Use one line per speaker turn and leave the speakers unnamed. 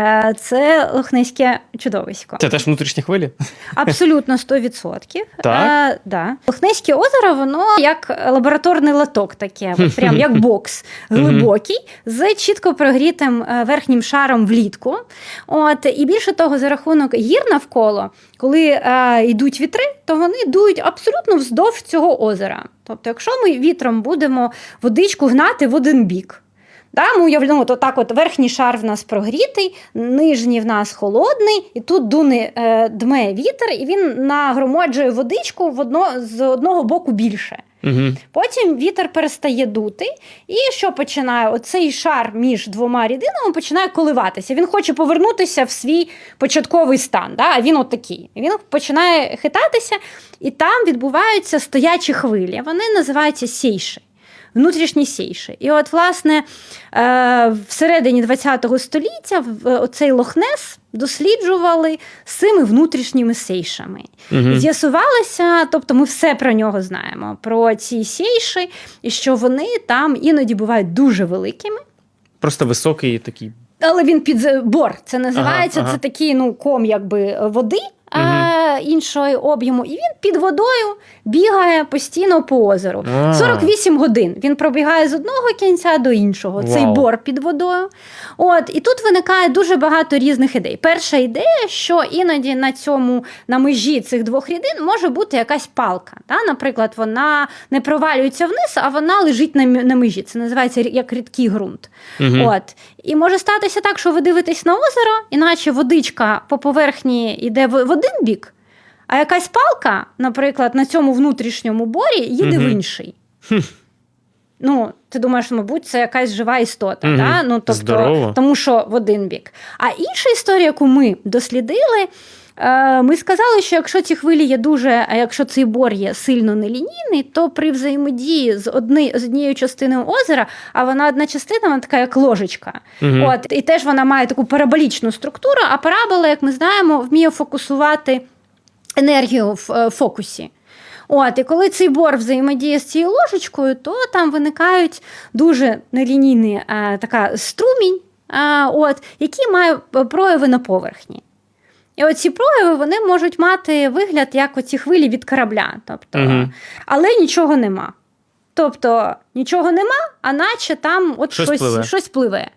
Е, Це лохнеське чудовисько.
Це теж внутрішні хвилі?
Абсолютно 100%.
Так?
Е, да. Лохнеське озеро, воно як лабораторний лоток, таке, от прям як бокс глибокий, з чітко прогрітим е, верхнім шаром влітку. От, і більше того, за рахунок гір навколо, коли е, йдуть вітри, то вони йдуть абсолютно вздовж цього озера. Тобто, якщо ми вітром будемо водичку гнати в один бік. Да, ми уявляємо, от так от верхній шар в нас прогрітий, нижній в нас холодний, і тут дуне е, дме вітер, і він нагромаджує водичку в одно, з одного боку більше.
Угу.
Потім вітер перестає дути, і що починає? Оцей шар між двома рідинами починає коливатися. Він хоче повернутися в свій початковий стан. Да? А він отакий. Він починає хитатися, і там відбуваються стоячі хвилі. Вони називаються сейші. Внутрішні сейші. І от, власне, е, всередині ХХ століття в- оцей лохнес досліджували з цими внутрішніми сейшами.
Угу.
І З'ясувалося, тобто ми все про нього знаємо, про ці сейші, і що вони там іноді бувають дуже великими.
Просто високий такий.
Але він під бор. Це називається
Ага, ага.
це такий ну, ком якби води іншого об'єму. І він під водою бігає постійно по озеру.
А.
48 годин. Він пробігає з одного кінця до іншого. Цей бор під водою. От і тут виникає дуже багато різних ідей. Перша ідея, що іноді на цьому на межі цих двох рідин може бути якась палка. Та? Наприклад, вона не провалюється вниз, а вона лежить на, на межі. Це називається як рідкий ґрунт.
Угу.
От. І може статися так, що ви дивитесь на озеро, іначе водичка по поверхні йде в один бік, а якась палка, наприклад, на цьому внутрішньому борі їде в
Мгм.
інший. Ну, ти думаєш, мабуть, це якась жива істота,
Мгм.
да? ну, тобто,
Здорово.
тому що в один бік. А інша історія, яку ми дослідили, е, ми сказали, що якщо ці хвилі є дуже, а якщо цей бор є сильно нелінійний, то при взаємодії з, одни, з однією частиною озера, а вона одна частина, вона така як ложечка.
Мгм.
От, і теж вона має таку параболічну структуру, а парабола, як ми знаємо, вміє фокусувати енергію в е, фокусі. От, і коли цей бор взаємодіє з цією ложечкою, то там виникають дуже нелінійні е, така струмінь, е, от, які має е, прояви на поверхні. І оці прояви вони можуть мати вигляд як оці хвилі від корабля. Тобто,
Мгм.
Але нічого нема. Тобто нічого нема, а наче там от
Щось
щось,
пливе.
щось пливе.